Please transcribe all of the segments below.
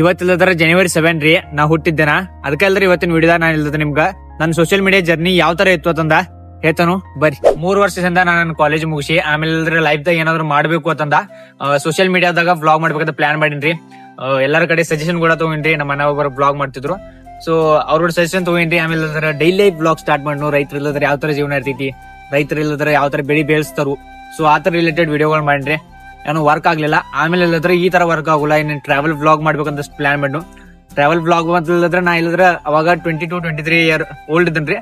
ಇವತ್ತಿಲ್ಲದ್ರ ಜನವರಿ seven ರೀ, ನಾ ಹುಟ್ಟಿದ್ದೇನ? ಅದಕ್ಕೆ ಅಲ್ರಿ ಇವತ್ತಿನ ವಿಡಿಯೋ ನಾನು ಇಲ್ಲದ ನಿಮ್ಗ. ನನ್ನ ಸೋಷಿಯಲ್ ಮೀಡಿಯಾ ಜರ್ನಿ ಯಾವ ತರ ಇತ್ತು ಅಂತಂದ ಹೇಳ್ತಾನು. ಬರ್ರಿ. ಮೂರ್ ವರ್ಷದಿಂದ ನಾನು ನನ್ನ ಕಾಲೇಜ್ ಮುಗಿಸಿ ಆಮೇಲೆ ಲೈಫ್ ದಾಗ ಏನಾದ್ರು ಮಾಡಬೇಕು ಅಂತಂದ ಸೋಷಿಯಲ್ ಮೀಡಿಯಾದಾಗ ವ್ಲಾಗ್ ಮಾಡ್ಬೇಕಂತ ಪ್ಲಾನ್ ಮಾಡೀನಿ ಎಲ್ಲರ ಕಡೆ ಸಜೆಷನ್ ಕೂಡ ತಗೊಂಡ್ರಿ, ನಮ್ಮ ಮನೆ ಒಬ್ಬರು ಬ್ಲಾಗ್ ಮಾಡ್ತಿದ್ರು. ಸೊ ಅವ್ರ ಸಜೆಷನ್ ತಗೊಂಡ್ರಿ ಆಮೇಲೆ ಡೈಲಿ ಬ್ಲಾಗ್ ಸ್ಟಾರ್ಟ್ ಮಾಡ್ನು. ರೈತರು ಇಲ್ಲದ್ರೆ ಯಾವ ತರ ಜೀವನ ಇರ್ತೈತಿ ರೈತರು ಇಲ್ಲದ್ರೆ ಯಾವ ತರ ಬೆಳಿ ಬೆಳೆಸ್ತಾರು. ಸೊ ಆ ತರ ರಿಲೇಟೆಡ್ ವಿಡಿಯೋಗಳು ಮಾಡ್ರಿ ಏನು ವರ್ಕ್ ಆಗಲಿಲ್ಲ. ಆಮೇಲೆ ಇಲ್ಲದ್ರೆ ಈ ತರ ವರ್ಕ್ ಆಗೋಲ್ಲ. ಇನ್ನು ಟ್ರಾವೆಲ್ ಬ್ಲಾಗ್ ಮಾಡ್ಬೇಕಂತ ಪ್ಲಾನ್ ಮಾಡು ಟ್ರಾವೆಲ್ ಬ್ಲಾಗ್ ಅಂತ ಇಲ್ಲದ್ರೆ ನಾ ಇಲ್ಲದ್ರೆ ಅವಾಗ twenty two twenty three year old ಇದ್ದನ್ರಿ.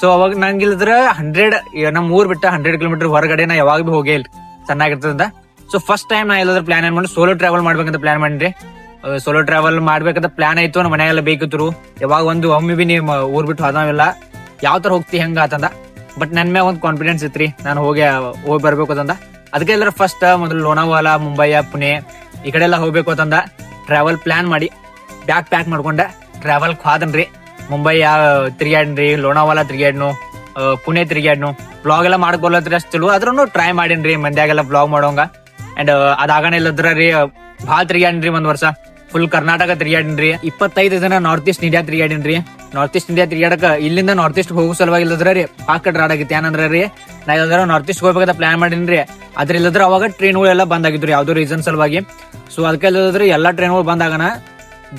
So ಅವಾಗ ನಂಗೆ ಇಲ್ಲದ್ರೆ ಹಂಡ್ರೆಡ್ ನಮ್ಮ ಊರ್ ಬಿಟ್ಟ ಹಂಡ್ರೆಡ್ ಕಿಲೋಮೀಟರ್ ಹೊರಗಡೆ ನಾ ಯಾವಾಗ ಭೀ ಹೋಗೇ ಇಲ್ಲ ಚೆನ್ನಾಗಿರ್ತದ ಸೊ ಫಸ್ಟ್ ಟೈಮ್ ನಾ ಇಲ್ಲದ್ರೆ ಪ್ಲಾನ್ ಏನ್ ಮಾಡಿ ಸೋಲೋ ಟ್ರಾವೆಲ್ ಮಾಡ್ಬೇಕಂತ ಪ್ಲಾನ್ ಮಾಡಿದ್ರಿ ಸೋಲೋ ಟ್ರಾವೆಲ್ ಮಾಡ್ಬೇಕಂತ ಪ್ಲಾನ್ ಆಯ್ತು. ನಮ್ಮ ಮನೆಗೆಲ್ಲ ಬೇಕಿದ್ರು. ಯಾವಾಗ ಒಂದು ಒಮ್ಮೆ ಬಿ ನೀವು ಊರ್ ಬಿಟ್ಟು ಹೋದಾವೆಲ್ಲ ಯಾವ ತರ ಹೋಗ್ತಿ ಹೆಂಗ ಆತಂದ. ಬಟ್ ನನ್ ಮ್ಯಾಗ ಒಂದು ಕಾನ್ಫಿಡೆನ್ಸ್ ಇತ್ರಿ. ನಾನು ಹೋಗಿ ಹೋಗಿ ಬರ್ಬೇಕು ಅಂತಂದ ಅದಕ್ಕೆ ಎಲ್ಲರ ಫಸ್ಟ್ ಮೊದಲು ಲೋನಾವಾಲ, ಮುಂಬೈ, ಪುಣೆ, ಈ ಕಡೆ ಎಲ್ಲ ಹೋಗ್ಬೇಕು ಅಂತಂದ. ಟ್ರಾವೆಲ್ ಪ್ಲಾನ್ ಮಾಡಿ ಬ್ಯಾಗ್ ಪ್ಯಾಕ್ ಮಾಡ್ಕೊಂಡ ಟ್ರಾವೆಲ್ ಹಾದನ್ರಿ ಮುಂಬೈ ತಿರ್ಗ್ಯಾಡ್ರಿ ಲೋನಾವಾಲ ತಿರ್ಗ್ಯಾಡ್ನು ಪುಣೆ ತಿರ್ಗ್ಯಾಡ್ನು. ಬ್ಲಾಗ್ ಎಲ್ಲ ಮಾಡ್ಕೊಳತ್ರಿ ಅಷ್ಟು ಅದ್ರೂ ಟ್ರೈ ಮಾಡಿನ್ರಿ ಮಂದ್ಯಾಗೆಲ್ಲ ಬ್ಲಾಗ್ ಮಾಡೋಂಗ. ಅಂಡ್ ಅದಾಗಣ ಇಲ್ಲದ್ರ ರೀ, ಭಾಳ ತಿರ್ಗ್ಯಾಡ್ರಿ ಒಂದ್ ವರ್ಷ. ಫುಲ್ ಕರ್ನಾಟಕ ತಿರ್ಗ್ಯಾಡಿನ್ರಿ. ಇಪ್ಪತ್ತೈದು ದಿನ ನಾರ್ತ್ ಈಸ್ಟ್ ಇಂಡಿಯಾ ತಿರ್ಗ್ಯಾಡಿನ್ರಿ. ನಾರ್ತ್ ಈಸ್ಟ್ ಇಂಡಿಯಾ ತಿರ್ಗಾಡಕ್ಕೆ ಇಲ್ಲಿಂದ ನಾರ್ತ್ ಈಸ್ಟ್ ಹೋಗೋ ಸಲುವಾಗಿ ಇಲ್ಲದ್ರ ರೀ ಪಾಕಟ್ ರಾಡಾಗಿತ್ತು ಏನಂದ್ರೆ ರೀ, ನಾ ಇಲ್ಲದ್ರ ನಾರ್ತ್ ಈಸ್ಟ್ ಹೋಗ್ಬೇಕಂತ ಪ್ಲಾನ್ ರೀ. ಅದ್ರ ಇಲ್ಲದ್ರ ಅವಾಗ ಟ್ರೈನ್ಗಳು ಎಲ್ಲ ಬಂದ್ ಆಗಿದ್ರು ಯಾವುದೋ ರೀಸನ್ ಸಲುವಾಗಿ. ಸೊ ಅದಕ್ಕೆ ಇಲ್ಲದ್ರೆ ಎಲ್ಲ ಟ್ರೈನ್ಗಳು ಬಂದಾಗನ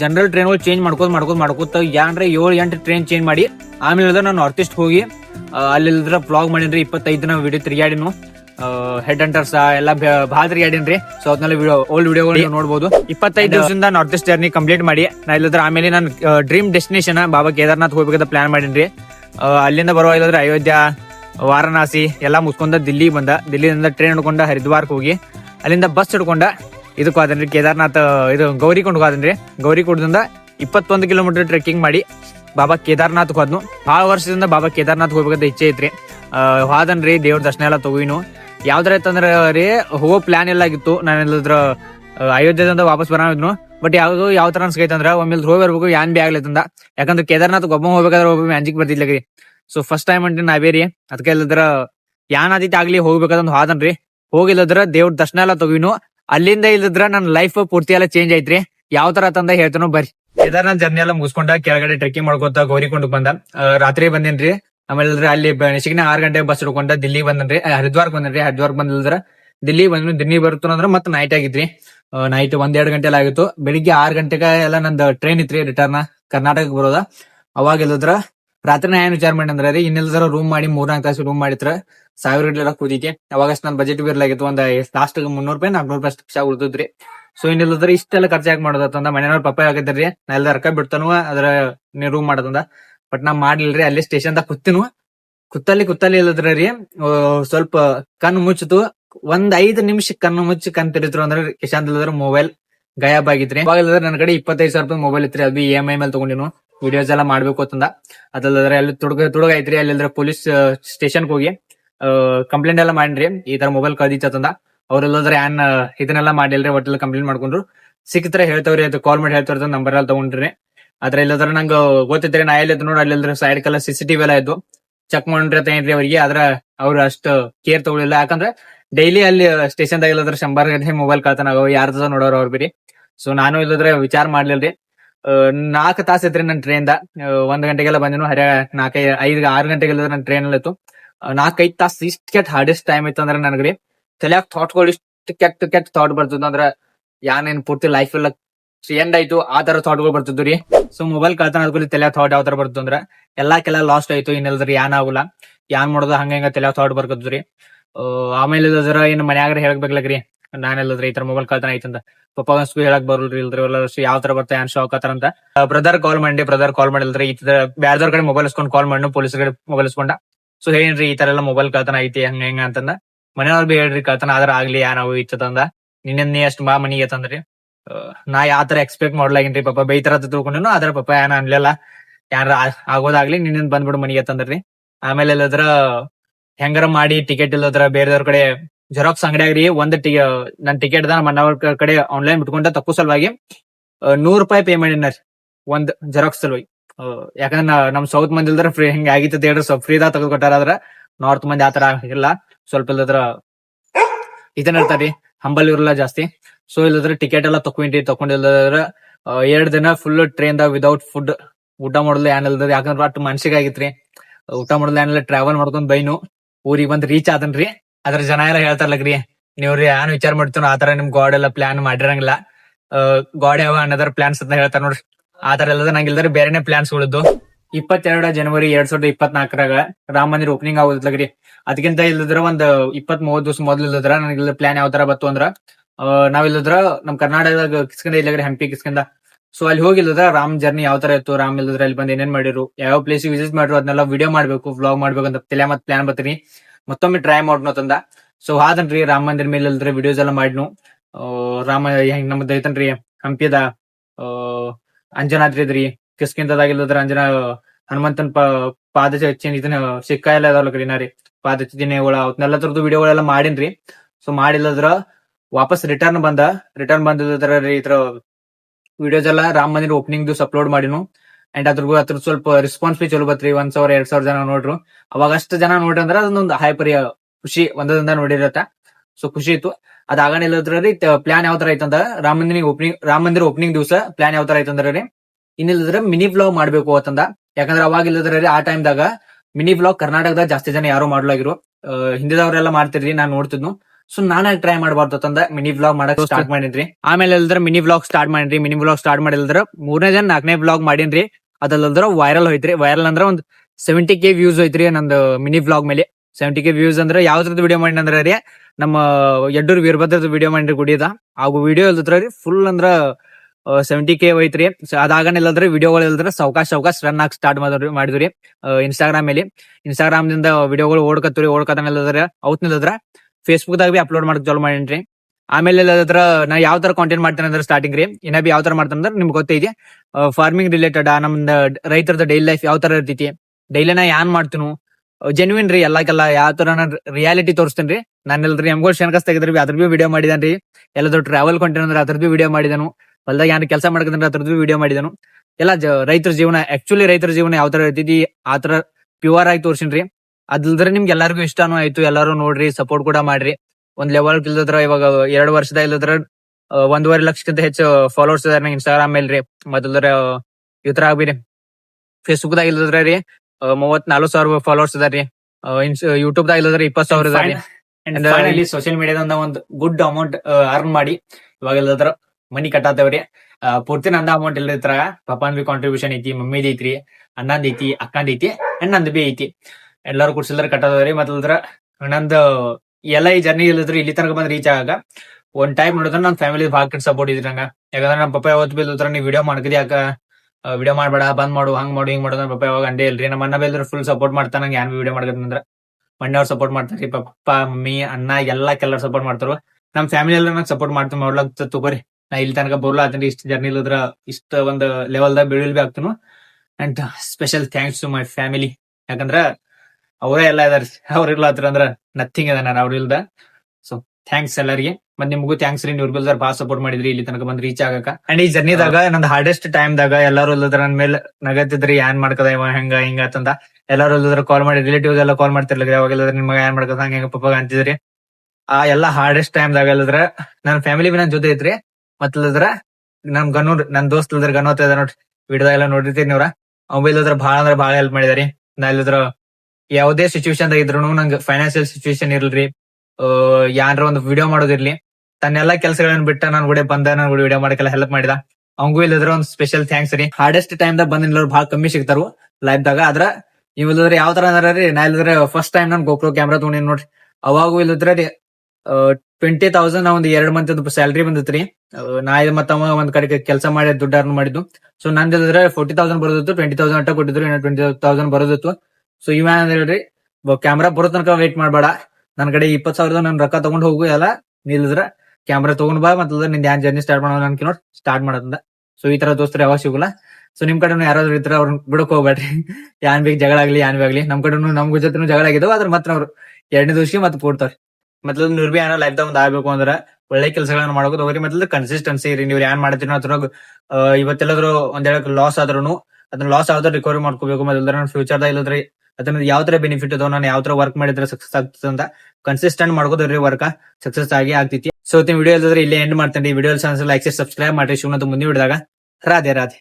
ಜನರಲ್ ಟ್ರೈನ್ಗಳು ಚೇಂಜ್ ಮಾಡ್ಕೋದು ಮಾಡ್ಕೋದು ಮಾಡ್ಕೋತ ಏನಂದ್ರೆ ಏಳು, ಎಂಟು ಟ್ರೈನ್ ಚೇಂಜ್ ಮಾಡಿ, ಆಮೇಲೆ ನಾನು ನಾರ್ತ್ ಈಸ್ಟ್ ಹೋಗಿ ಅಲ್ಲಿಲ್ಲದ್ರ ಬ್ಲಾಗ್ ಮಾಡೀನ್ರಿ ಇಪ್ಪತ್ತೈದು ದಿನ ವಿಡಿಯೋ ತಿರ್ಗ್ಯಾಡಿನು. ಹೆಡ್ ಹಂಟರ್ಸ್ ಎಲ್ಲ ಭಾಳ ಆಡಿನ್ರಿ. ಸೊ ಅದನ್ನೆಲ್ಲ ವಿಡಿಯೋ ಓಲ್ಡ್ ವಿಡಿಯೋಗಳು ನೋಡಬಹುದು ನೋಡ್ಬೋದು. ಇಪ್ಪತ್ತೈದು ದಿವಸದಿಂದ ನಾರ್ತ್ ಈಸ್ಟ್ ಜರ್ನಿ ಕಂಪ್ಲೀಟ್ ಮಾಡಿ ನಾ ಇಲ್ಲದ್ರ ಆಮೇಲೆ ನಾನು ಡ್ರೀಮ್ ಡೆಸ್ಟಿನೇಷನ್ ಬಾಬಾ ಕೇದಾರ್ನಾಥ್ ಹೋಗ್ಬೇಕಂತ ಪ್ಲಾನ್ ಮಾಡಿನ್ರಿ. ಅಲ್ಲಿಂದ ಬರುವ ಇಲ್ಲದ್ರೆ ಅಯೋಧ್ಯ ವಾರಣಾಸಿ ಎಲ್ಲ ಮುಗಿಸ್ಕೊಂಡ ದಿಲ್ಲಿ ಬಂದ. ದಿಲ್ಲಿಯಿಂದ ಟ್ರೈನ್ ಹಿಡ್ಕೊಂಡ ಹರಿದ್ವಾರ್ಕ್ ಹೋಗಿ ಅಲ್ಲಿಂದ ಬಸ್ ಹಿಡ್ಕೊಂಡ ಇದಕ್ಕೆ ಹೋದನ್ರಿ ಕೇದಾರ್ನಾಥ್ ಇದು ಗೌರಿಕೊಂಡು ಹೋದ್ರಿ ಗೌರಿಕೊಂಡದಿಂದ ಇಪ್ಪತ್ತೊಂದು ಕಿಲೋಮೀಟರ್ ಟ್ರೆಕ್ಕಿಂಗ್ ಮಾಡಿ ಬಾಬಾ ಕೇದಾರ್ನಾಥ್ ಹೋದ್ನು. ಭಾಳ ವರ್ಷದಿಂದ ಬಾಬಾ ಕೇದಾರ್ನಾಥ್ ಹೋಗ್ಬೇಕಂತ ಇಚ್ಛೆ ಐತ್ರಿ. ಹೋದನ್ರಿ ದೇವ್ರ ದರ್ಶನ ಎಲ್ಲ ತಗೋಯಿನು. ಯಾವ್ದ್ರ ಇತ್ತಂದ್ರ ರೀ ಹೋಗೋ ಪ್ಲಾನ್ ಎಲ್ಲ ಆಗಿತ್ತು. ನಾನು ಎಲ್ಲದ್ರ ಅಯೋಧ್ಯದಿಂದ ವಾಪಸ್ ಬರೋದ್ನು ಬಟ್ ಯಾವ್ದು, ಯಾವ ತರ ಅನ್ಸ್ಕೈತಂದ್ರ ಒಮ್ಮೆ ಹೋಗಿ ಬರ್ಬೇಕು, ಯಾನ್ ಬಿ ಆಗ್ಲತ್ತಂದ ಯಾಕಂದ್ರೆ ಕೇದಾರ್ನಾಥ್ ಒಬ್ಬ ಹೋಗ್ಬೇಕಾದ್ರೆ ಒಬ್ಬ ಅಂಜಿಕ್ ರೀ ಸೊ ಫಸ್ಟ್ ಟೈಮ್ ಅಂಟಿ ನಾವೇ ರೀ ಅದಕ್ಕೆ ಇಲ್ಲದ್ರ ಯಾನ್ ಆದಿತ್ಯ ಆಗ್ಲಿ ಹಾದನ್ ಹಾದನ್ರಿ ಹೋಗಿಲ್ಲದ್ರ ದೇವ್ರ ದರ್ಶನ ಎಲ್ಲ ತಗೋಯಿನು ಅಲ್ಲಿಂದ ಇಲ್ಲದ್ರ ನನ್ನ ಲೈಫ್ ಪೂರ್ತಿ ಎಲ್ಲ ಚೇಂಜ್ ಐತ್ರಿ ಯಾವ ತರ ತಂದ ಹೇಳ್ತಾನೋ ಬರ್ರಿ. ಕೇದಾರ್ನಾಥ್ ಜರ್ನಿ ಎಲ್ಲ ಮುಗಿಸ್ಕೊಂಡ, ಕೆಳಗಡೆ ಟ್ರೆಕ್ಕಿಂಗ್ ಮಾಡ್ಕೊತ ಗೌರಿಕೊಂಡು ಬಂದ. ರಾತ್ರಿ ಬಂದೇನ್ರಿ. ಆಮೇಲೆ ಅಲ್ಲಿ ಬೆಳಸಿಗಿನ ಆರ್ ಗಂಟೆ ಬಸ್ ಹಿಡ್ಕೊಂಡ ದಿಲ್ಲಿ ಬಂದನ್ರಿ. ಹರಿದ್ವಾರ್ ಬಂದನ್ರಿ. ಹರಿದ್ವಾರ್ ಬಂದಿಲ್ದ್ರ ದಿಲ್ಲಿ ಬಂದ್ ದಿಲ್ಲಿ ಬರುತ್ತ ಅಂದ್ರ ಮತ್ತೆ ನೈಟ್ ಆಗಿದ್ರಿ. ನೈಟ್ ಒಂದೆರಡು ಗಂಟೆ ಎಲ್ಲ ಆಗಿತ್ತು. ಬೆಳಿಗ್ಗೆ ಆರ್ ಗಂಟೆಗೆ ಎಲ್ಲ ನಂದು ಟ್ರೈನ್ ಇತ್ರಿ ರಿಟರ್ನ್ ಕರ್ನಾಟಕಕ್ಕೆ ಬರೋದ. ಅವಾಗ ಇಲ್ಲದ್ರ ರಾತ್ರಿ ನಾ ಏನ್ ವಿಚಾರ ಮಾಡಿದ್ರ ರೀ ಇನ್ನಿಲ್ದ್ರ ರೂಮ್ ಮಾಡಿ ಮೂರ್ನಾಲ್ಕು ತಾಸು ರೂಮ್ ಮಾಡಿದ್ರ ಸಾವಿರ ಗಂಟೆ ಕೂದಿಕೆ ಅವಾಗ ನನ್ನ ಬಜೆಟ್ ಇರ್ಲಾಗಿತ್ತು ಒಂದ್ ಲಾಸ್ಟ್ ಮುನ್ನೂರು ರೂಪಾಯಿ ನಾಲ್ಕನೂರು ರೂಪಾಯಿ ಅಷ್ಟು ಉಳಿದ್ರಿ ಸೊ ಇನ್ನೆಲ್ಲದ್ರ ಇಷ್ಟೆಲ್ಲ ಖರ್ಚಾಗಿ ಮಾಡೋದತ್ತಂದ ಮನೆಯವ್ರ ಪಪ್ಪ ಆಗಿದ್ರಿ ನಾ ಎಲ್ಲ ರೊಕ್ಕ ಬಿಡ್ತಾನು ಅದ್ರ ನೀ ರೂಮ್ ಮಾಡದಂದ. ಬಟ್ ನಾ ಮಾಡ್ಲಿಲ್ರಿ, ಅಲ್ಲಿ ಸ್ಟೇಷನ್ ದಾಗ ಕೂತಿನು ಕುತ್ತಲ್ಲಿ ಕುತ್ತಲ್ಲಿ ಇಲ್ಲದ್ರ ರೀ ಸ್ವಲ್ಪ ಕಣ್ಣು ಮುಚ್ಚಿತು. ಒಂದ್ ಐದ್ ನಿಮಿಷ ಕಣ್ಣು ಮುಚ್ಚಿ ಕಣ್ ತೆರಿದ್ರು ಅಂದ್ರೆ ಕಿಶಾಂತ್ ಇಲ್ಲದ್ರ ಮೊಬೈಲ್ ಗಾಯಬ್ ಆಗಿತ್ರಿ ಅವಾಗ ನನ್ನ ಕಡೆ ಇಪ್ಪತ್ತೈದು ಸಾವಿರ ರೂಪಾಯಿ ಮೊಬೈಲ್ ಇತ್ರಿ, ಅದು ಇ ಎಂ ಐ ಮೇಲೆ ತಗೊಂಡಿನು. ವಿಡಿಯೋಸ್ ಎಲ್ಲ ಮಾಡ್ಬೇಕು ಅಂತಂದ. ಅದಲ್ಲದ್ರೆ ಅಲ್ಲಿ ತುಡುಗ ತುಡುಗ ಐತ್ರಿ ಅಲ್ಲಿ ಪೊಲೀಸ್ ಸ್ಟೇಷನ್ ಹೋಗಿ ಕಂಪ್ಲೇಂಟ್ ಎಲ್ಲ ಮಾಡ್ರಿ. ಈ ತರ ಮೊಬೈಲ್ ಕದಿತ್ತಂದ ಅವ್ರೆಲ್ಲದ್ರೆ ಏನ್ ಇದನ್ನೆಲ್ಲ ಮಾಡಿಲ್ರಿ ಒಟ್ಟಲ್ಲಿ ಕಂಪ್ಲೇಂಟ್ ಮಾಡ್ಕೊಂಡ್ರು. ಸಿಕ್ಕಿದ್ರೆ ಹೇಳ್ತಾವ್ರಿ, ಅದು ಕಾಲ್ ಮಾಡಿ ಹೇಳ್ತಾರ ನಂಬರ್ ಎಲ್ಲ ತಗೊಂಡ್ರಿ. ಅದ್ರ ಇಲ್ಲದ್ರ ನಂಗೆ ಗೊತ್ತಿದ್ರೆ ನಾ ಎಲ್ಲಿ ನೋಡಿ ಅಲ್ಲಿ ಸೈಡ್ ಕಲ್ಲ ಸಿ ಸಿ ಟಿವಿ ಎಲ್ಲ ಇದ್ದು ಚೆಕ್ ಮಾಡ್ರಿ ಏನ್ರಿ ಅವ್ರಿಗೆ, ಆದ್ರ ಅವ್ರು ಅಷ್ಟು ಕೇರ್ ತಗೊಳಿಲ್ಲ ಯಾಕಂದ್ರೆ ಡೈಲಿ ಅಲ್ಲಿ ಸ್ಟೇಷನ್ ದಾಗ ಇಲ್ಲದ್ರ ಶಂಬರ್ ಗಂಟೆ ಮೊಬೈಲ್ ಕಳ್ತಾನ ಯಾರ್ದ ನೋಡೋರು ಅವ್ರ ಬಿರಿ ಸೊ ನಾನು ಇಲ್ಲದ್ರೆ ವಿಚಾರ ಮಾಡ್ಲಿಲ್ರಿ. ನಾಲ್ಕು ತಾಸು ಇದ್ರಿ ನನ್ನ ಟ್ರೈನ್ ದ. ಒಂದ್ ಗಂಟೆಗೆಲ್ಲ ಬಂದಿನು ಹರ ನಾಲ್ಕೈ, ಐದ್, ಆರ್ ಗಂಟೆಗೆಲ್ಲ ನನ್ನ ಟ್ರೈನ್ ಅಲ್ಲಿ ಇತ್ತು. ನಾಲ್ಕೈದು ತಾಸ ಇಷ್ಟ ಕೆಟ್ಟ ಹಾರ್ಡೆಸ್ಟ್ ಟೈಮ್ ಇತ್ತು ಅಂದ್ರೆ ನನಗ್ರಿ. ತಲೆಯಾಗ ಥಾಟ್ಗಳು ಇಷ್ಟು ಕೆಟ್ಟ ಕೆಟ್ಟ ಥಾಟ್ ಬರ್ತದ ಅಂದ್ರೆ ಯಾನೇನ್ ಪೂರ್ತಿ ಲೈಫ್ ಎಲ್ಲ ಎಂಡ್ ಆಯ್ತು. ಆ ತರ ಥಾಟ್ಗಳು ಬರ್ತಿದ್ವು ರೀ. ಸೊ ಮೊಬೈಲ್ ಕಳ್ತನ ಆದ್ಮೇಲೆ ತಲೆ ಥಾಟ್ ಯಾವ ತರ ಬರ್ತದ ಅಂದ್ರ, ಎಲ್ಲಾ ಕೆಲ ಲಾಸ್ಟ್ ಆಯ್ತು. ಇನ್ನಲ್ದ್ರಿ ಯಾನ್ ಆಗುಲ್ಲ. ಯಾನ್ ಮಾಡೋದು ಹಂಗ ಹಿಂಗ ತಲೆ ಥಾಟ್ ರೀ. ಆಮೇಲೆ ಅದರ ಏನ್ ಮನ್ಯಾಗ್ರ ಹೇಳ್ಬೇಕಲ್ರಿ ನಾನೆಲ್ಲದ್ರಿ ಈ ತರ ಮೊಬೈಲ್ ಕಳ್ತನ ಐತಂತ ಪಪ್ಪ ಅನ್ಸ್ಕು ಹೇಳಕ್ ಬರಲ್ರಿ ಇಲ್ರಿ ಎಲ್ಲ ಯಾವ ತರ ಬರ್ತಾ ಏನ್ ಶಾಕ್ ಆತರ ಅಂತ. ಬ್ರದರ್ ಕಾಲ್ ಮಾಡಿ ಬ್ರದರ್ ಕಾಲ್ ಮಾಡಿಲ್ರಿ. ಈ ತರ ಬ್ಯಾರ್ದವ್ರ ಕಡೆ ಮೊಬೈಲ್ ಇಸ್ಕೊಂಡು ಕಾಲ್ ಮಾಡ್ನು ಪೊಲೀಸ್ ಕಡೆ ಮೊಬೈಲ್ ಇಸ್ಕೊಂಡ. ಸೊ ಏನ್ರಿ ಈ ತರ ಎಲ್ಲ ಮೊಬೈಲ್ ಕಳ್ತನ ಐತಿ, ಹಂಗ ಹೆಂಗ ಅಂತಂದ. ಮನೆಯವ್ರ ಬಿ ಹೇಳ್ರಿ ಕಳ್ತನ ಆದ್ರ ಆಗ್ಲಿ ಏನಾವು ಇತ್ತಂದ ನಿನ್ನೆ ಅಷ್ಟ್ ಬಾ ಮನಿಗೆ ತಂದ್ರಿ ನಾ ಯಾತರ ಎಕ್ಸ್ಪೆಕ್ಟ್ ಮಾಡ್ಲಾಗಿನ್ರಿ ಪಾಪ ಬೈತರ ತಿಳ್ಕೊಂಡೇನು ಆದ್ರ ಪಾಪ ಏನ ಅನ್ಲಿಲ್ಲ. ಯಾರ ಆಗೋದಾಗ್ಲಿ ನಿನ್ನ ಬಂದ್ಬಿಡು ಮನಿಗೆ ತಂದ್ರಿ ಆಮೇಲೆ ಎಲ್ಲದ್ರ ಹೆಂಗಾರ ಮಾಡಿ ಟಿಕೆಟ್ ಇಲ್ಲದ್ರ ಬೇರೆದವ್ರ ಕಡೆ ಜೆರಾಕ್ಸ್ ಅಂಗಡಿಯಾಗ್ರಿ ಒಂದ್ ಟಿ, ನನ್ ಟಿಕೆಟ್ ದ ಮನ್ನವ್ರ ಕಡೆ ಆನ್ಲೈನ್ ಬಿಟ್ಕೊಂಡ ತಪ್ಪು ಸಲುವಾಗಿ ನೂರ್ ರೂಪಾಯಿ ಪೇ ಮಾಡಿನಾರಿ ಒಂದ್ ಜೆರಾಕ್ಸ್ ಸಲುವಾಗಿ. ಯಾಕಂದ್ರೆ ನಮ್ ಸೌತ್ ಮಂದಿ ಇಲ್ದ್ರ ಫ್ರೀ ಹಿಂಗ ಆಗಿತ್ತು ಹೇಳ್ರಿ, ಸ್ವಲ್ಪ ಫ್ರೀದಾಗ ತೆಗೆದು ಕೊಟ್ಟಾರ ಆದ್ರ ನಾರ್ತ್ ಮಂದಿ ಆತರ ಇಲ್ಲ, ಸ್ವಲ್ಪ ಇಲ್ಲದ್ರ ಇದನ್ನ ಇರ್ತಾರಿ ಹಂಬಲ್ ಇರಲ್ಲ ಜಾಸ್ತಿ. ಸೊ ಇಲ್ಲದ್ರೆ ಟಿಕೆಟ್ ಎಲ್ಲ ತಕೊಂಡಿ ತಕೊಂಡಿಲ್ಲದ್ರ ಎರಡ್ ದಿನ ಫುಲ್ ಟ್ರೈನ್ ದಾಗ ವಿದೌಟ್ ಫುಡ್ ಊಟ ಮಾಡೋದು ಏನಿಲ್ದ ಯಾಕಂದ್ರ ಅಟ್ ಮನ್ಸಿಗೆ ಆಗಿತ್ರಿ ಊಟ ಮಾಡಲು ಏನಿಲ್ಲ ಟ್ರಾವೆಲ್ ಮಾಡ್ಕೊಂಡ್ ಬೈನು. ಊರಿಗೆ ಬಂದ್ ರೀಚ್ ಆದನ್ರಿ. ಅದ್ರ ಜನ ಎಲ್ಲ ಹೇಳ್ತಾರಲ್ರಿ ನೀವ್ರಿ ಏನ್ ವಿಚಾರ ಮಾಡ್ತೀನೋ ಆತರ ನಿಮ್ ಗಾಡ್ ಎಲ್ಲ ಪ್ಲಾನ್ ಮಾಡಿರಂಗಿಲ್ಲ. ಗಾಡ್ ಯಾವ ಅನ್ನೋದ್ರ ಪ್ಲಾನ್ಸ್ ಅಂತ ಹೇಳ್ತಾರ ನೋಡ್ರಿ. ಆತರ ಎಲ್ಲದ ನಂಗೆ ಇಲ್ದ್ರೆ ಬೇರೆನೆ ಪ್ಲಾನ್ಸ್ ಉಳಿದು ಇಪ್ಪತ್ತೆರಡ ಜನವರಿ ಎರಡ್ ಸಾವಿರದ ಇಪ್ಪತ್ನಾಲ್ಕರಾಗ ರಾಮ ಮಂದಿರ ಓಪನಿಂಗ್ ಆಗುದಿಲ್ಲಗ್ರಿ ಅದಕ್ಕಿಂತ ಇಲ್ಲದ್ರ ಒಂದ್ ಇಪ್ಪತ್ ಮೂವತ್ ದಿವಸ ಮೊದ್ಲು ಇಲ್ಲದ್ರ ನನಗೆ ಪ್ಲಾನ್ ಯಾವ ತರ ಬತ್ತು ಅಂದ್ರ ಆ, ನಾವ್ ಇಲ್ಲದ್ರ ನಮ್ ಕರ್ನಾಟಕದಾಗ ಕಿಸ್ಕಂದ ಇಲ್ಲ ಹಂಪಿ ಕಿಸ್ಕಂದ ಸೊ ಅಲ್ಲಿ ಹೋಗಿಲ್ಲದ್ರ ರಾಮ್ ಜರ್ನಿ ಯಾವ ತರ ಇತ್ತು ರಾಮ್ ಇಲ್ಲದ್ರ ಅಲ್ಲಿ ಬಂದ್ ಏನೇನ್ ಮಾಡಿರು ಯಾವ ಪ್ಲೇಸ್ ವಿಸಿಟ್ ಮಾಡಿರು ಅದನ್ನೆಲ್ಲ ವಿಡಿಯೋ ಮಾಡ್ಬೇಕು ವ್ಲಾಗ್ ಮಾಡ್ಬೇಕು ಅಂತ ತಲೆ ಮತ್ ಪ್ಲಾನ್ ಬರ್ತೀನಿ ಮತ್ತೊಮ್ಮೆ ಟ್ರೈ ಮಾಡ್ನು ತಂದ. ಸೊ ಹಾದನ್ರಿ ರಾಮ ಮಂದಿರ ಮೇಲೆ ಇಲ್ದ್ರೆ ವಿಡಿಯೋಸ್ ಎಲ್ಲ ಮಾಡ್ನು. ರಾಮ ಹೆಂಗ್ ನಮ್ದು ಐತನ್ರಿ ಹಂಪಿದ ಆ ಅಂಜನಾದ್ರಿ ಇದ್ರಿ ಕಿಸ್ಕಿಂದದಾಗಿಲ್ಲದ್ರ ಅಂಜನಾ ಹನುಮಂತನ್ ಪಾದ ಇದನ್ನ ಸಿಕ್ಕ ಎಲ್ಲ ಇದಾವಲ್ಲ ನಾ ರೀ ಪಾದ ಚಿಹ್ನೆಗಳ ಅವತ್ನೆಲ್ಲ ತರದ್ದು ವಿಡಿಯೋಗಳೆಲ್ಲ ಮಾಡಿನ್ರಿ. ಸೊ ಮಾಡಿಲ್ಲದ್ರ ವಾಪಸ್ ರಿಟರ್ನ್ ಬಂದ. ರಿಟರ್ನ್ ಬಂದಿದ್ರ ಇದ್ರ ವಿಡಿಯೋಸ್ ಎಲ್ಲ ರಾಮ ಮಂದಿರ ಓಪನಿಂಗ್ ದಿವಸ ಅಪ್ಲೋಡ್ ಮಾಡಿನು ಅಂಡ್ ಅದ್ರ ಅದ್ರ ಸ್ವಲ್ಪ ರೆಸ್ಪಾನ್ಸ್ ಬಿ ಚಲೋ ಬತ್ರಿ. ಒಂದ್ ಸಾವಿರ, ಎರಡ್ ಸಾವಿರ ಜನ ನೋಡ್ರು. ಅವಾಗ ಅಷ್ಟು ಜನ ನೋಡ್ರಿ ಅಂದ್ರೆ ಅದೊಂದು ಹೈಪರಿ ಖುಷಿ ಒಂದದಿಂದ ನೋಡಿರತ್ತ. ಸೊ ಖುಷಿ ಇತ್ತು. ಅದಾಗಣಿಲ್ಲದ್ರ ರೀ ಪ್ಲಾನ್ ಯಾವ ತರ ಐತಂದ್ರ ರಾಮ ಮಂದಿರ ಓಪನಿಂಗ್ ರಾಮ ಮಂದಿರ ಓಪನಿಂಗ್ ದಿವಸ ಪ್ಲಾನ್ ಯಾವ ತರ ಐತಂದ್ರ ರೀ ಇನ್ನಿಲ್ಲದ್ರ ಮಿನಿ ಬ್ಲಾಗ್ ಮಾಡ್ಬೇಕು ಅಂತಂದ ಯಾಕಂದ್ರೆ ಅವಾಗ ಇಲ್ಲದ್ರ ರೀ ಆ ಟೈಮ್ದಾಗ ಮಿನಿ ಬ್ಲಾಗ್ ಕರ್ನಾಟಕದಾಗ ಜಾಸ್ತಿ ಜನ ಯಾರು ಮಾಡ್ಲಾಗಿರು. ಹಿಂದಿದವ್ರೆಲ್ಲ ಮಾಡ್ತಿರ್ರಿ ನಾನ್ ನೋಡ್ತಿದ್ನು. ಸೊ ನಾನು ಟ್ರೈ ಮಾಡಬಾರ್ದು ಅಂತಂದ ಮಿನಿ ಬ್ಲಾಗ್ ಮಾಡಕ್ ಸ್ಟಾರ್ಟ್ ಮಾಡಿದ್ರಿ. ಆಮೇಲೆ ಇಲ್ದ್ರ ಮಿನಿ ಬ್ಲಾಗ್ ಸ್ಟಾರ್ಟ್ ಮಾಡಿದ್ರಿ. ಮಿನಿ ಬ್ಲಾಗ್ ಸ್ಟಾರ್ಟ್ ಮಾಡಿಲ್ದ್ರ ಮೂರನೇ ದಿನ ನಾಲ್ಕನೇ ವ್ಲಾಗ್ ಮಾಡಿನ್ರಿ. ಅದಲ್ಲದ್ರ ವೈರಲ್ ಹೋಯ್ತ್ರಿ. ವೈರಲ್ ಅಂದ್ರ ಒಂದ್ ಸೆವೆಂಟಿ ಕೆ ವ್ಯೂಸ್ ಹೋಯ್ತ್ರಿ ನಂದು ಮಿನಿ ಬ್ಲಾಗ್ ಮೇಲೆ. ಸೆವೆಂಟಿ ಕೆ ವ್ಯೂಸ್ ಅಂದ್ರೆ ಯಾವ್ದ್ರದ್ದು ವಿಡಿಯೋ ಮಾಡಿ ಅಂದ್ರ ರೀ ನಮ್ಮ ಯಡ್ಡೂರ್ ವೀರಭದ್ರದ ವಿಡಿಯೋ ಮಾಡಿರಿ ಗುಡಿದ. ಆ ವಿಡಿಯೋ ಇಲ್ದ್ರಿ ರೀ ಫುಲ್ ಅಂದ್ರ ಸೆವೆಂಟಿ ಕೆ ಹೋಯ್ತ್ರಿ. ಅದಾಗನ ಇಲ್ಲದ್ರ ವಿಡಿಯೋಗಳು ಇಲ್ದ್ರ ಸಾವಕಾಶ ಸಾವಕಾಶ ರನ್ ಆಗಿ ಸ್ಟಾರ್ಟ್ ಮಾಡಿದ್ರಿ ಮಾಡಿದ್ರಿ ಇನ್ಸ್ಟಾಗ್ರಾಮ್ ಮೇಲೆ. ಇನ್ಸ್ಟಾಗ್ರಾಮ್ ದಿಂದ ವಿಡಿಯೋಗಳು ಓಡ್ಕತ್ರಿ ಓಡ್ಕತಾನ ಇಲ್ಲದ್ರ ಅವತ್ನಿಲ್ಲದ್ರ ಫೇಸ್ಬುಕ್ ದಾಗ ಬಿ ಅಪ್ಲೋಡ್ ಮಾಡಕ್ ಚಾಲು ಮಾಡೇನ್ರಿ. ಆಮೇಲೆ ಎಲ್ಲದ್ರ ನಾ ಯಾವ ತರ ಕಾಂಟೆಂಟ್ ಮಾಡ್ತೇನೆ ಅಂದ್ರೆ ಸ್ಟಾರ್ಟಿಂಗ್ ರೀ, ಇನ್ನ ಬಿ ಯಾವ ತರ ಮಾಡ್ತಾನೆ ಅಂದ್ರೆ ನಿಮ್ಗೆ ಗೊತ್ತೈತಿ ಫಾರ್ಮಿಂಗ್ ರಿಲೇಟೆಡ್ ನಮ್ದ ರೈತರದ ಡೈಲಿ ಲೈಫ್ ಯಾವ ತರ ಇರ್ತೈತಿ. ಡೈಲಿ ನಾ ಏನ್ ಮಾಡ್ತೀನಿ ಜೆನ್ವಿನ್ ರೀ ಎಲ್ಲಕ್ಕೆಲ್ಲ ಯಾವ ತರ ನಾನು ರಿಯಾಲಿಟಿ ತೋರಿಸ್ತೇನೆ ರೀ. ನಾನು ಎಲ್ಲರೂ ಎಮ್ಗೋಲ್ ಶನಕಸ್ ತೆಗೆದ್ರಿ ಅದ್ರ ಬಿ ವಿಡಿಯೋ ಮಾಡಿದಾನ್ರಿ ಎಲ್ಲಾದ್ರೂ ಟ್ರಾವೆಲ್ ಕಂಟೆಂಟ್ ಅಂದ್ರೆ ಅದ್ರ ಬಿ ವಿಡಿಯೋ ಮಾಡಿದನು. ಹೊಲ್ದಾಗ ಯಾರು ಕೆಲಸ ಮಾಡ್ಕಂದ್ರೆ ಅದ್ರದ್ದು ಬಿ ವಿಡಿಯೋ ಮಾಡಿದನು. ಎಲ್ಲ ರೈತರ ಜೀವನ ಆಕ್ಚುಲಿ ರೈತರ ಜೀವನ ಯಾವ ತರ ಇರ್ತೈತಿ, ಆ ತರ ಪ್ಯೂರ್ ಆಗಿ ತೋರ್ಸಿನ್ರಿ. ಅದಿಲ್ದ್ರೆ ನಿಮ್ಗೆ ಎಲ್ಲರಿಗೂ ಇಷ್ಟಾನು ಆಯ್ತು. ಎಲ್ಲಾರು ನೋಡ್ರಿ ಸಪೋರ್ಟ್ ಕೂಡ ಮಾಡ್ರಿ. ಒಂದ್ ಲೆವೆಲ್ ಇಲ್ದ್ರ ಇವಾಗ ಎರಡು ವರ್ಷದ ಇಲ್ಲದ್ರ ಒಂದೂವರೆ ಲಕ್ಷಕ್ಕಿಂತ ಹೆಚ್ಚು ಫಾಲೋವರ್ಸ್ ಇದಾರೆ ಇನ್ಸ್ಟಾಗ್ರಾಮ್ ಮೇಲೆ ರೀ ಮೊದಲ್ದ್ರ ಇತರ ತರ ಆಗ್ಬಿರಿ ಫೇಸ್ಬುಕ್ ದಾಗ ಇಲ್ಲದ್ರ ರೀ ಮೂವತ್ ನಾಲ್ಕು ಸಾವಿರ ಫಾಲೋವರ್ಸ್ ಇದಾರೆ ಯೂಟ್ಯೂಬ್ ದಾಗ ಇಲ್ಲದ್ರ ಇಪ್ಪತ್ ಸಾವಿರ ಇದಾರೆ ಸೋಶಿಯಲ್ finally ಸೋಷಿಯಲ್ ಮೀಡಿಯಾದಿಂದ ಒಂದು ಗುಡ್ ಅಮೌಂಟ್ ಅರ್ನ್ ಮಾಡಿ. ಇವಾಗ ಇಲ್ಲದ್ರ ಮನಿ ಕಟ್ಟಾತವ್ರಿ. ಪೂರ್ತಿ ನಂದ ಅಮೌಂಟ್ ಇಲ್ಲದ್ರ ಪಪ್ಪನ್ ಬಿ ಕಾಂಟ್ರಿಬ್ಯೂಷನ್ ಐತಿ ಮಮ್ಮಿದ್ ಐತ್ರಿ ಅಣ್ಣಂದ್ ಐತಿ ಅಕ್ಕಂದ್ ಐತಿ ಅಂಡ್ ನಂದ್ ಬಿ ಐತಿ. ಎಲ್ಲಾರು ಕುಡ್ಸಿಲ್ದ್ರ, ಕಟ್ಟದವ್ರಿ. ಮತ್ತಲ್ದ್ರ ನಂದು ಎಲ್ಲ ಈ ಜರ್ನಿ ಇಲ್ಲದ್ರಿ ಇಲ್ಲಿ ತನಕ ಬಂದ್ ರೀಚ್ ಆಗ ಒಂದ್ ಟೈಮ್ ನೋಡಿದ್ರೆ ನನ್ನ ಫ್ಯಾಮಿಲಿ ಭಾಳ ಸಪೋರ್ಟ್ ಇದ್ರಿ ನಂಗ. ಯಾಕಂದ್ರೆ ನಮ್ಮ ಪಪ್ಪ ಯಾವತ್ತು ಬಿಲ್ದ್ರ ನೀವ್ ವಿಡಿಯೋ ಮಾಡ್ಕದಿ ಯಾಕ? ವಿಡಿಯೋ ಮಾಡ್ಬೇಡ, ಬಂದ್ ಮಾಡು, ಹಂಗ್ ಮಾಡು, ಹಿಂಗ್ ಮಾಡೋದ್ ಪಪ್ಪ ಯಾವಾಗ ಅಂಡೇ ಇಲ್ರಿ. ನಮ್ಮ ಅಣ್ಣ ಬೇಲ್ದ್ರ ಫುಲ್ ಸಪೋರ್ಟ್ ಮಾಡ್ತಾನ, ನಂಗೆ ಯಾರು ವಿಡಿಯೋ ಮಾಡ್ಕಂದ್ರ ಮಣ್ಣವ್ರು ಸಪೋರ್ಟ್ ಮಾಡ್ತಾರ್ರಿ ಪಪ್ಪ, ಮಮ್ಮಿ, ಅಣ್ಣ, ಎಲ್ಲಾ ಕೆಲ್ಲರ್ ಸಪೋರ್ಟ್ ಮಾಡ್ತಾರ. ನಮ್ ಫ್ಯಾಮಿಲಿ ಎಲ್ಲ ನಂಗೆ ಸಪೋರ್ಟ್ ಮಾಡ್ತೀನಿ ಮಾಡ್ಲಾಕ್ ತಗೋರಿ. ನಾ ಇಲ್ಲಿ ತನಕ ಬರ್ಲಾ ಅತಂದ್ರೆ ಇಷ್ಟ ಜರ್ನಿ ಇಲ್ಲದ್ರ ಇಷ್ಟ ಒಂದ್ ಲೆವೆಲ್ ದಾಗ ಬೆಳಿಲ್ ಬಿ ಆಗ್ತನು. And special thanks to my family ಯಾಕಂದ್ರ ಅವರೇ ಎಲ್ಲ ಇದಾರೆ. ಅವ್ರಿಲ್ಲ ಹತ್ರ ಅಂದ್ರ ನಥಿಂಗ್ ಅದ ನಾನು ಅವ್ರಿಲ್ದ ಸೊ ಥ್ಯಾಂಕ್ಸ್ ಎಲ್ಲರಿಗೆ. ಮತ್ತೆ ನಿಮಗೂ ಥ್ಯಾಂಕ್ಸ್ ರೀ. ನೀವು ಸರ್ ಬಾ ಸಪೋರ್ಟ್ ಮಾಡಿದ್ರಿ. ಇಲ್ಲಿ ತನಕ ಬಂದ್ ರೀಚ್ ಆಗಕ ಅಂಡ್ ಈ ಜರ್ನಿದಾಗ ನಂದ್ ಹಾರ್ಡೆಸ್ಟ್ ಟೈಮ್ ದಾಗ ಎಲ್ಲಾರು ಇಲ್ಲದ್ರ ನನ್ ಮೇಲೆ ನಗತ್ತಿದ್ರಿ. ಏನ್ ಮಾಡ್ಕದ, ಇವ ಹೆಂಗ, ಹಿಂಗ ಅಂತಂದ. ಎಲ್ಲಾರು ಇಲ್ಲದ್ರ ಕಾಲ್ ಮಾಡಿ ರಿಲೇಟಿವ್ಸ್ ಎಲ್ಲ ಕಾಲ್ ಮಾಡ್ತಿರ್ಲಿಲ್ಲ ಅವಾಗೆಲ್ಲ ನಿಮ್ಗ ಏನ್ ಮಾಡ್ಕದ, ಹಂಗ, ಹೆಂಗ ಪಪ್ಪ ಅಂತಿದ್ರಿ. ಆ ಎಲ್ಲಾ ಹಾರ್ಡೆಸ್ಟ್ ಟೈಮ್ ದಾಗ ಇಲ್ಲದ್ರ ನನ್ನ ಫ್ಯಾಮಿಲಿ ಬಿ ನನ್ ಜೊತೆ ಐತ್ರಿ. ಮತ್ ಇಲ್ಲದ್ರ ನಮ್ ಗನೂರ್, ನನ್ ದೋಸ್ತ್ ಇಲ್ದ್ರ ಗನೋತ್ ಇದ ನೋಡ್ರಿ. ಎಲ್ಲ ನೋಡಿರ್ತೀನಿ ಅವ್ರ ಮೊಬೈಲ್ ಇಲ್ಲದ್ರ ಭಾಳ ಅಂದ್ರ ಭಾಳ ಹೆಲ್ಪ್ ಮಾಡಿದಾರಿ. ನಾ ಇಲ್ಲದ್ರ ಯಾವುದೇ ಸಿಚುವೇಶನ್ ದಾಗ ಇದ್ರು ನಂಗೆ ಫೈನಾನ್ಸಿಯಲ್ ಸಿಚುವೇಶನ್ ಆ, ಯಾನ್ರ ಒಂದು ವಿಡಿಯೋ ಮಾಡೋದಿರ್ಲಿ. ತನ್ನೆಲ್ಲಾ ಕೆಲಸಗಳನ್ನ ಬಿಟ್ಟ ನನ್ ಕೂಡ ಬಂದ ನಾನು ಕೂಡ ವಿಡಿಯೋ ಮಾಡಕ್ಕೆಲ್ಲ ಹೆಲ್ಪ್ ಮಾಡಿದ. ಅವಂಗೂ ಇಲ್ಲದ್ರ ಒಂದು ಸ್ಪೆಷಲ್ ಥ್ಯಾಂಕ್ಸ್ ರೀ. ಹಾರ್ಡೆಸ್ಟ್ ಟೈಮ್ ದಾಗ ಬಂದ್ ಬಹಳ ಕಮ್ಮಿ ಸಿಗ್ತಾರು ಲೈಫ್ ದಾಗ. ಆದ್ರ ನೀವು ಇಲ್ಲದ್ರೆ ಯಾವ ತರ ಅಂದ್ರ ರೀ? ನಾ ಇಲ್ಲದ್ರೆ ಫಸ್ಟ್ ಟೈಮ್ ನಾನು ಗೋಪ್ರೋ ಕ್ಯಾಮ್ರಾ ತಗೊಂಡಿನಿ ನೋಡ್ರಿ. ಅವಾಗೂ ಇಲ್ಲದ್ರೆ ರೀ ಟ್ವೆಂಟಿ ತೌಸಂಡ್ ಒಂದ್ ಎರಡ್ ಮಂತ್ ಸ್ಯಾಲ್ರಿ ಬಂದಿತ್ರಿ ನಾ ಇದು ಮತ್ತ ಅವ ಒಂದ್ ಕಡೆ ಕೆಲಸ ಮಾಡಿ ದುಡ್ಡು ಅರ್ನ್ ಮಾಡಿದ್ದು. ಸೊ ನಂದಿದ್ರೆ ಫೋರ್ಟಿ ತೌಸಂಡ್ ಬರೋದಿತ್ತು ಟ್ವೆಂಟಿ ತೌಸಂಡ್ ಅಟ್ಟ ಕೊಟ್ಟಿದ್ರು ಟ್ವೆಂಟಿ ತೌಸಂಡ್ ಬರೋದಿತ್ತು. ಸೊ ಇವ ಹೇಳ್ರಿ ಕ್ಯಾಮ್ರಾ ಬರೋ ತನಕ ವೇಟ್ ಮಾಡಬೇಡ. ನನ್ನ ಕಡೆ ಇಪ್ಪತ್ ಸಾವಿರದ ನನ್ ರೊಕ್ಕ ತಗೊಂಡ್ ಹೋಗು, ಎಲ್ಲ ನಿಲ್ದ್ರ ಕ್ಯಾಮ್ರಾ ತಗೊಂಡ್ ಬಾ, ಮತ್ತೆ ನಿಂದ ಏನ್ ಜರ್ನಿ ಸ್ಟಾರ್ಟ್ ಮಾಡೋ ಅನ್ಕಿ ನೋಡಿ ಸ್ಟಾರ್ಟ್ ಮಾಡತ್ತಂದ ಸೊ ಈ ತರ ದೋಸ್ತರು ಯಾವಾಗ ಸಿಗುಲ್ಲ? ಸೊ ನಿಮ್ ಕಡೆ ಯಾರಾದ್ರೂ ಇದ್ರೆ ಅವ್ರನ್ನ ಬಿಡಕ್ ಹೋಗ್ಬೇಡ್ರಿ. ಯಾನ್ ಬೇಕು ಜಗಳ ಆಗ್ಲಿ, ಯಾನ್ ಆಗ್ಲಿ. ನಮ್ ಕಡೆ ನಮ್ ಜೊತೆ ಜಗಳ ಆಗಿದಾವ ಅದ್ರ ಮತ್ತೆ ಅವ್ರು ಎರಡನೇ ದಿವಸ ಮತ್ತೆ ಕೊಡ್ತಾರೆ ಮೊದ್ಲು ನೀವ್ ಬಿ ಏನೋ ಲೈಫ್ ಒಂದ್ ಆಗ್ಬೇಕು ಅಂದ್ರ ಒಳ್ಳೆ ಕೆಲಸಗಳನ್ನ ಮಾಡೋದು ಹೋಗ್ರಿ. ಮೊದ್ಲು ಕನ್ಸಿಸ್ಟೆನ್ಸಿ ಇರಿ. ನೀವ್ ಏನ್ ಮಾಡ್ತೀರಿ ಅದ್ರಾಗ ಇವತ್ತೆಲ್ಲಾದ್ರು ಒಂದ್ ಹೇಳಕ್ ಲಾಸ್ ಆದ್ರೂ ಅದನ್ನ ಲಾಸ್ ಆದ್ರೆ ರಿಕವರಿ ಮಾಡ್ಕೋಬೇಕು. ನನ್ನ ಫ್ಯೂಚರ್ ದಾಗ ಇಲ್ಲದ್ರಿ ಅದನ್ನ ಯಾವ ತರ ಬೆನಿಫಿಟ್ ಅದಾವ ನಾನು ಯಾವ ತರ ವರ್ಕ್ ಮಾಡಿದ್ರೆ ಸಕ್ಸಸ್ ಆಗ್ತದೆ ಅಂತ ಕನ್ಸಿಸ್ಟೆಂಟ್ ಮಾಡ್ಕೋದ್ರಿ ವರ್ಕ್ ಸಕ್ಸಸ್ ಆಗಿ ಆಗ್ತೈತಿ. ಸೊ ವಿಡಿಯೋ ಇಲ್ಲದ್ರೆ ಇಲ್ಲೇ ಎಂಡ್ ಮಾಡ್ತೀನಿ ವಿಡಿಯೋ ಲೈಕ್ ಸಬ್ಸ್ಕ್ರೈಬ್ ಮಾಡಿ ಶಿವನಂತ ಮುಂದೆ ಹಿಡಿದಾಗ ರಾಧೆ ರಾಧೆ.